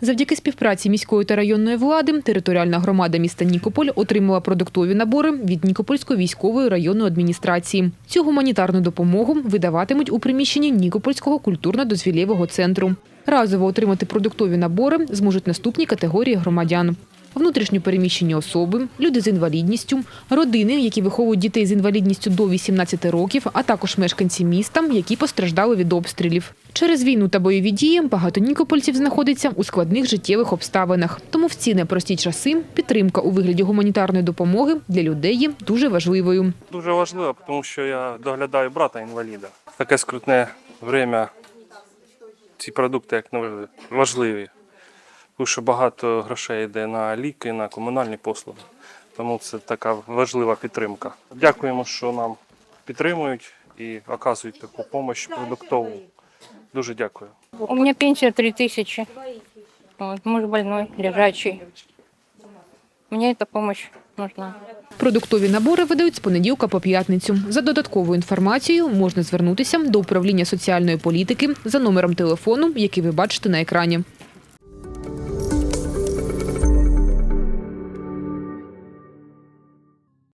Завдяки співпраці міської та районної влади територіальна громада міста Нікополь отримала продуктові набори від Нікопольської військової районної адміністрації. Цю гуманітарну допомогу видаватимуть у приміщенні Нікопольського культурно-дозвілєвого центру. Разово отримати продуктові набори зможуть наступні категорії громадян. Внутрішньо переміщені особи, люди з інвалідністю, родини, які виховують дітей з інвалідністю до 18 років, а також мешканці міста, які постраждали від обстрілів. Через війну та бойові дії багато нікопольців знаходиться у складних життєвих обставинах. Тому в ці непрості часи підтримка у вигляді гуманітарної допомоги для людей є дуже важливою. Дуже важливо, тому що я доглядаю брата інваліда. Таке скрутне время ці продукти як важливі- що багато грошей йде на ліки, на комунальні послуги. Тому це така важлива підтримка. Дякуємо, що нам підтримують і оказують таку допомогу продуктову. Дуже дякую. У меня пенсия 3000. Вот, муж больной, лежачий. Мне эта помощь нужна. Продуктові набори видають з понеділка по п'ятницю. За додатковою інформацією можна звернутися до управління соціальної політики за номером телефону, який ви бачите на екрані.